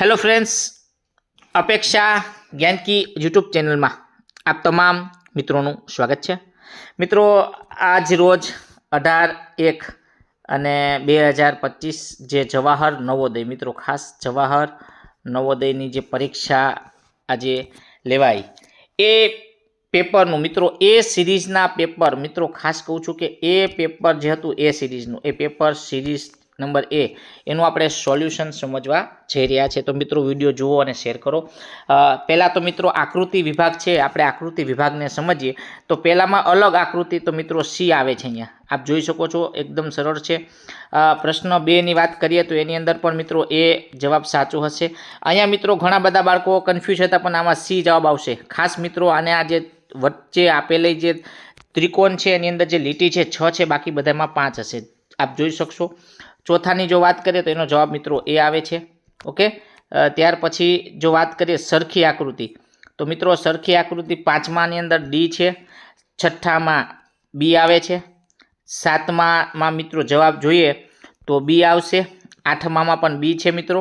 Hello friends અપેક્ષા Gyanki YouTube ચેનલમાં આપ તમામ મિત્રોનું સ્વાગત છે. મિત્રો, આજ રોજ અઢાર એક અને બે હજાર પચીસ જે જવાહર નવોદય, મિત્રો, ખાસ જવાહર નવોદયની જે પરીક્ષા આજે લેવાઈ. એ પેપરનું, મિત્રો, એ સિરીઝના પેપર, મિત્રો, ખાસ કહું છું કે એ પેપર જે હતું એ સિરીઝનું, એ પેપર સિરીઝ નંબર એ, એનું આપણે સોલ્યુશન સમજવા જઈ રહ્યા છે. તો મિત્રો, વીડિયો જુઓ અને શેર કરો. પહેલાં તો મિત્રો, આકૃતિ વિભાગ છે, આપણે આકૃતિ વિભાગને સમજીએ. તો પહેલાંમાં અલગ આકૃતિ તો મિત્રો સી આવે છે અહીંયા. આપ જોઈ શકો છો, એકદમ સરળ છે. પ્રશ્ન બેની વાત કરીએ તો એની અંદર પણ મિત્રો એ જવાબ સાચો હશે. અહીંયા મિત્રો ઘણા બધા બાળકો કન્ફ્યુઝ હતા, પણ આમાં સી જવાબ આવશે. ખાસ મિત્રો, આને આ જે વચ્ચે આપેલી જે ત્રિકોણ છે, એની અંદર જે લીટી છે, છ છે, બાકી બધામાં પાંચ હશે. આપ જોઈ શકશો. ચોથાની જો વાત કરીએ તો એનો જવાબ મિત્રો એ આવે છે, ઓકે? ત્યાર પછી જો વાત કરીએ સરખી આકૃતિ, તો મિત્રો સરખી આકૃતિ પાંચમાની અંદર ડી છે, છઠ્ઠામાં બી આવે છે, સાતમામાં મિત્રો જવાબ જોઈએ તો બી આવશે, આઠમામાં પણ બી છે મિત્રો.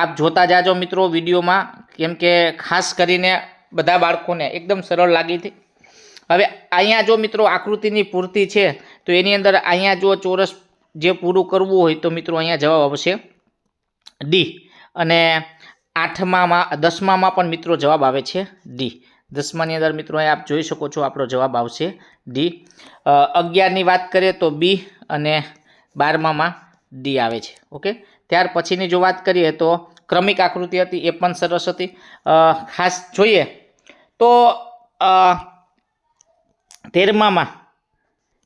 આપ જોતા જાજો મિત્રો વિડીયોમાં, કેમ કે ખાસ કરીને બધા બાળકોને એકદમ સરળ લાગી હતી. હવે અહીંયા જો મિત્રો આકૃતિની પૂર્તિ છે, તો એની અંદર અહીંયા જો ચોરસ જે પૂરું કરવું હોય તો મિત્રો અહીંયા જવાબ આવશે ડી. અને આઠમામાં, દસમામાં પણ મિત્રો જવાબ આવે છે ડી. દસમાની અંદર મિત્રો અહીંયા આપ જોઈ શકો છો આપણો જવાબ આવશે ડી. અગિયારની વાત કરીએ તો બી અને બારમામાં ડી આવે છે. ઓકે? ત્યાર પછીની જો વાત કરીએ તો ક્રમિક આકૃતિ હતી, એ પણ સરસ હતી. ખાસ જોઈએ તો તેરમામાં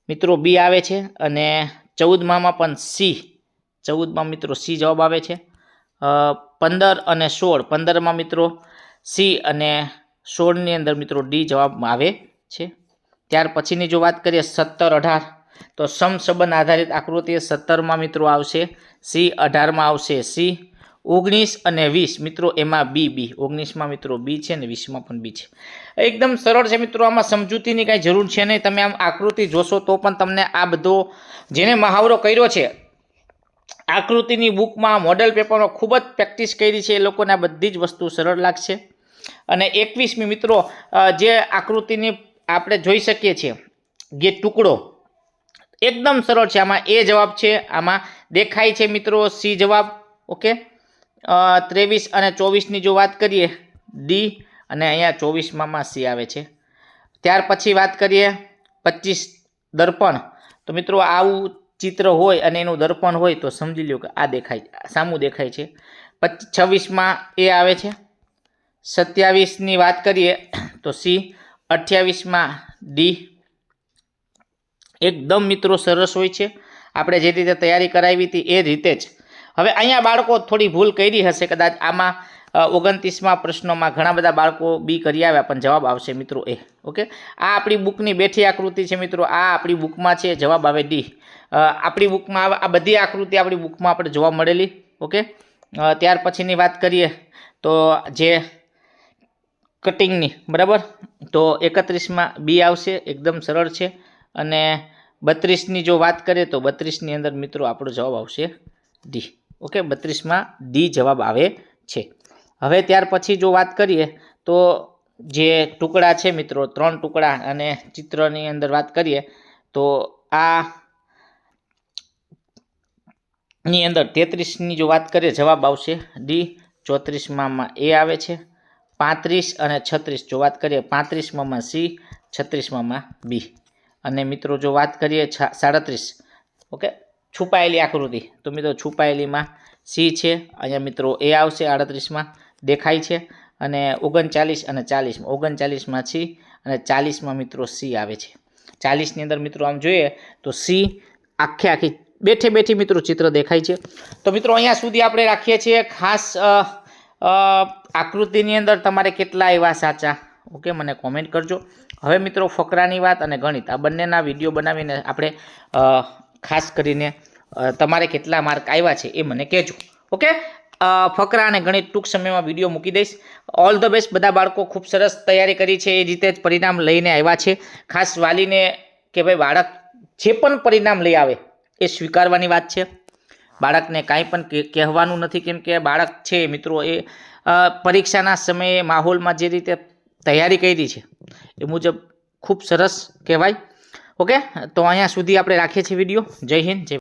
મિત્રો બી આવે છે અને ચૌદમામાં પણ સી ચૌદમાં મિત્રો સી જવાબ આવે છે. પંદર અને સોળ. પંદરમાં મિત્રો સી અને સોળની અંદર મિત્રો ડી જવાબ આવે છે. ત્યાર પછીની જો વાત કરીએ સત્તર અઢાર, તો સમસંબંધ આધારિત આકૃતિ સત્તરમાં મિત્રો આવશે. સી અઢારમાં આવશે. સી ઓગણીસ અને વીસ. મિત્રો, એમાં બી બી. ઓગણીસમાં મિત્રો, બી છે ને, વીસમાં પણ બી છે. એકદમ સરળ છે મિત્રો, આમાં સમજૂતીની કાંઈ જરૂર છે નહીં. તમે આમ આકૃતિ જોશો તો પણ તમને આ બધો જેને મહાવરો કર્યો છે, આકૃતિની બુકમાં મોડલ પેપરમાં ખૂબ જ પ્રેક્ટિસ કરી છે. એ લોકોને આ બધી જ વસ્તુ સરળ લાગશે. અને એકવીસમી મિત્રો જે આકૃતિની આપણે જોઈ શકીએ છીએ, જે ટુકડો, એકદમ સરળ છે. આમાં એ જવાબ છે, આમાં દેખાય છે મિત્રો, સી જવાબ. ઓકે? ત્રેવીસ અને ચોવીસની જો વાત કરીએ ડી અને અહીંયા ચોવીસમાં સી આવે છે. ત્યાર પછી વાત કરીએ, પચીસ દર્પણ. તો મિત્રો, આવું ચિત્ર હોય અને એનું દર્પણ હોય તો સમજી લ્યો કે આ દેખાય, સામું દેખાય છે. પચીસ છવ્વીસમાં એ આવે છે. સત્યાવીસની વાત કરીએ તો સી અઠ્યાવીસમાં ડી એકદમ મિત્રો સરસ હોય છે. આપણે જે રીતે તૈયારી કરાવી હતી એ રીતે જ. હવે અહીંયા બાળકો થોડી ભૂલ કરી હશે, કદાચ આમાં ઓગણત્રીસમાં પ્રશ્નોમાં ઘણા બધા બાળકો બી કરી આવ્યા, પણ જવાબ આવશે મિત્રો એ, ઓકે? આ આપણી બુકની બેઠી આકૃતિ છે મિત્રો, આ આપણી બુકમાં છે, જવાબ આવે ડી. આપણી બુકમાં આ આ બધી આકૃતિ આપણી બુકમાં આપણે જોવા મળેલી, ઓકે? ત્યાર પછીની વાત કરીએ, તો જે કટિંગની, બરાબર? તો એકત્રીસમાં બી આવશે, એકદમ સરળ છે, અને બત્રીસની જો વાત કરીએ, તો બત્રીસની અંદર મિત્રો આપણો જવાબ આવશે ડી. ઓકે, બત્રીસમાં ડી જવાબ આવે છે. હવે ત્યાર પછી જો વાત કરીએ, તો જે ટુકડા છે મિત્રો, ત્રણ ટુકડા અને ચિત્રની અંદર વાત કરીએ, તો આ ની અંદર તેત્રીસની જો વાત કરીએ, જવાબ આવશે ડી ચોત્રીસમાં એ આવે છે, પાંત્રીસ અને છત્રીસ. જો વાત કરીએ, પાંત્રીસમાં સી છત્રીસમાં બી અને મિત્રો, જો વાત કરીએ સાડત્રીસ. ઓકે? છુપાયેલી આકૃતિ. તો મિત્રો, છુપાયેલીમાં સી છે. અહીંયા મિત્રો, એ આવશે આડત્રીસમાં. દેખાય છે. અને ઓગણચાલીસ અને ચાલીસમાં. ઓગણચાલીસમાં સી અને ચાલીસમાં મિત્રો સી આવે છે. ચાલીસની અંદર મિત્રો આમ જોઈએ તો સી આખે આખી બેઠે બેઠી મિત્રો ચિત્ર દેખાય છે. તો મિત્રો, અહીંયા સુધી આપણે રાખીએ છીએ ખાસ આકૃતિની અંદર તમારે કેટલા એવા સાચા. ઓકે, મને કોમેન્ટ કરજો. હવે મિત્રો, ફકરાની વાત અને ગણિત. આ બંનેના વીડિયો બનાવીને આપણે ખાસ કરીને તમારે કેટલા માર્ક આવ્યા છે એ મને કહેજો. ઓકે? ફકરા અને ગણિત ટૂંક સમયમાં વીડિયો મૂકી દઈશ. ઓલ ધ બેસ્ટ બધા બાળકો, ખૂબ સરસ તૈયારી કરી છે, એ રીતે જ પરિણામ લઈને આવ્યા છે. ખાસ વાલીને કે ભાઈ બાળક જે પણ પરિણામ લઈ આવે, એ સ્વીકારવાની વાત છે. બાળકને કાંઈ પણ કહેવાનું નથી કેમ કે બાળક છે મિત્રો, એ પરીક્ષાના સમયે માહોલમાં જે રીતે તૈયારી કરી છે, એ મુજબ ખૂબ સરસ કહેવાય. ઓકે? તો અહીંયા સુધી આપણે રાખીએ છીએ વીડિયો. જય હિન્દ, જય